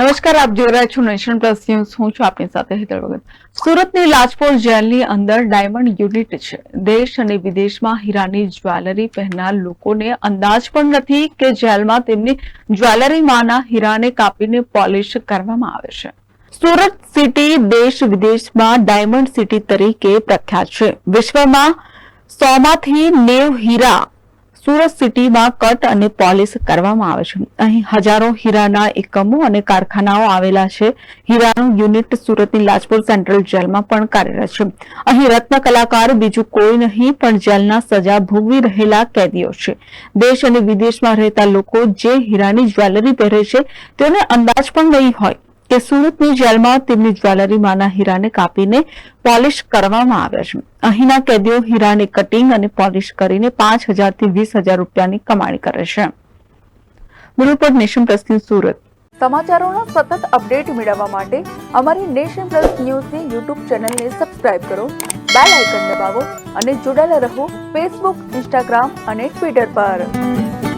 નમસ્કાર, આપ જોઈ રહ્યા છો નેશન પ્લસ ન્યૂઝ. હું છું આપની સાથે હેતલ ભગત. સુરતની લાજપોર જેલની અંદર ડાયમંડ યુનિટ છે. દેશ અને વિદેશમાં હીરાની જ્વેલરી પહેરનાર લોકોને અંદાજ પણ નથી કે જેલમાં તેમની જ્વેલરીમાંના હીરાને કાપીને પોલિશ કરવામાં આવે છે. સુરત સિટી દેશ વિદેશમાં ડાયમંડ સિટી તરીકે પ્રખ્યાત છે. વિશ્વમાં સોમાંથી નેવ હીરા સુરત સિટીમાં કટ અને પોલિશ કરવામાં આવે છે. અહીં હજારો હીરાના એકમો અને કારખાનાઓ આવેલા છે. હીરાનું યુનિટ સુરતની લાજપોર સેન્ટ્રલ જેલમાં પણ કાર્યરત છે. અહીં રત્ન કલાકાર, બીજું કોઈ નહીં, પણ જેલના સજા ભોગવી રહેલા કેદીઓ છે. દેશ અને વિદેશમાં રહેતા લોકો જે હીરાની જ્વેલરી પહેરે છે તેને અંદાજ પણ નહીં હોય. કે સુરતની જેલમાં તેમની જ્વેલરીમાંના હીરાને કાપીને પોલિશ કરવામાં આવ્યા છે. અહીંના કેદીઓ હીરાને કટિંગ અને પોલિશ કરીને પાંચ હજારથી વીસ હજાર રૂપિયાની કમાણી કરે છે. Bureau nation plus news Surat. સમાચારોનો સતત અપડેટ મેળવવા માટે અમારી નેશન પ્લસ ન્યૂઝની યુટ્યુબ ચેનલને સબસ્ક્રાઇબ કરો, બેલ આઇકન દબાવો અને જોડાયેલા રહો ફેસબુક, ઇન્સ્ટાગ્રામ અને ટ્વિટર પર.